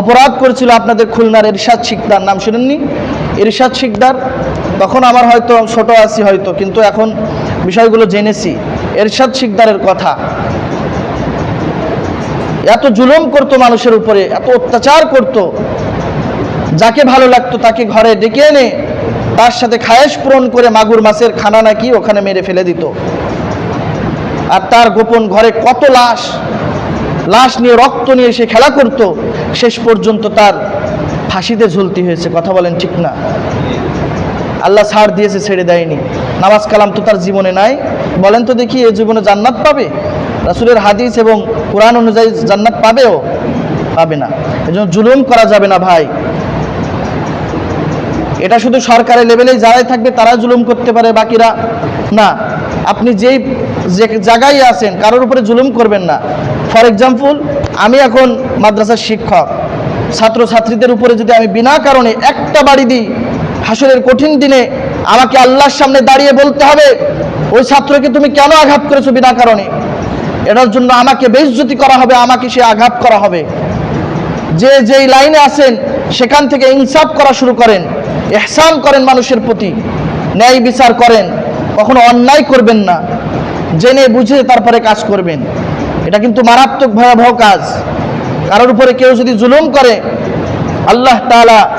অপরাধ করেছিল আপনাদের খুলনার এরশাদ শিকদার, নাম শুনেননি? এরশাদ শিকদার, তখন আমার হয়তো ছোট আছি হয়তো, কিন্তু এখন বিষয়গুলো জেনেছি। এরশাদ শিকদারের কথা। এত জুলুম করতো মানুষের উপরে, এত অত্যাচার করত। যাকে ভালো লাগতো তাকে ঘরে ডেকে এনে তার সাথে খায়েশ পূরণ করে মাগুর মাছের খানা নাকি ওখানে মেরে ফেলে দিত। আর তার গোপন ঘরে কত লাশ লাশ নিয়ে, রক্ত নিয়ে সে খেলা করত, শেষ পর্যন্ত তার ফাঁসিতে ঝুলতি হয়েছে। কথা বলেন ঠিক না। আল্লাহ ছাড় দিয়েছে, ছেড়ে দেয়নি। নামাজ কালাম তো তার জীবনে নাই। বলেন তো দেখি, এ জীবনে জান্নাত পাবে? রাসুলের হাদিস এবং কোরআন অনুযায়ী জান্নাত পাবেও? পাবে না। এজন্য জুলুম করা যাবে না ভাই। এটা শুধু সরকারের লেভেলেই যারাই থাকবে তারা জুলুম করতে পারে, বাকিরা না। আপনি যেই যে জায়গায় আছেন, কারোর উপরে জুলুম করবেন না। ফর এক্সাম্পল আমি এখন মাদ্রাসার শিক্ষক। ছাত্রছাত্রীদের উপরে যদি আমি বিনা কারণে একটা বাড়ি দিই, হাসরের কঠিন দিনে আমাকে আল্লাহর সামনে দাঁড়িয়ে বলতে হবে, ওই ছাত্রকে তুমি কেন আঘাত করেছ বিনা কারণে? এটার জন্য আমাকে বেইজ্জতি করা হবে, আমাকে সে আঘাত করা হবে। যে যেই লাইনে আছেন, সেখান থেকে ইনসাফ করা শুরু করেন, এহসান করেন মানুষের প্রতি, ন্যায় বিচার করেন, কখনো অন্যায় করবেন না। জেনে বুঝে তারপরে কাজ করবেন। এটা কিন্তু মারাত্মক ভয়াবহ কাজ। কারোর উপরে কেউ যদি জুলুম করে, আল্লাহ তাআলা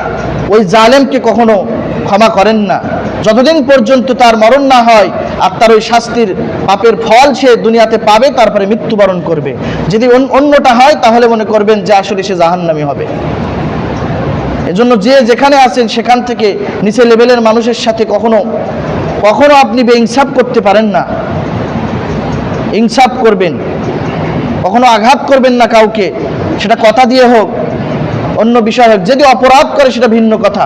ওই জালেমকে কখনো ক্ষমা করেন না। যতদিন পর্যন্ত তার মরণ না হয়, আর তার ওই শাস্তির পাপের ফল সে দুনিয়াতে পাবে, তারপরে মৃত্যুবরণ করবে। যদি অন- অন্যটা হয়, তাহলে মনে করবেন যে আসলে সে জাহান্নামী হবে। এজন্য যে যেখানে আছেন, সেখান থেকে নিচে লেভেলের মানুষের সাথে কখনো কখনো আপনি বেইনসাফ করতে পারেন না। ইনসাফ করবেন, কখনো আঘাত করবেন না কাউকে, সেটা কথা দিয়ে হোক, অন্য বিষয় হোক, যদি অপরাধ করে সেটা ভিন্ন কথা।